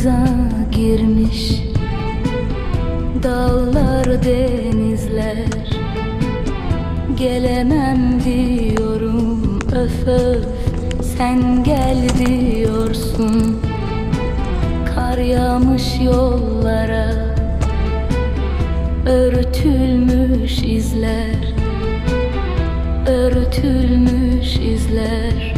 aramıza girmiş. Dağlar denizler. Gelemem diyorum öf öf. Sen gel diyorsun. Kar yağmış yollara. Örtülmüş izler. Örtülmüş izler.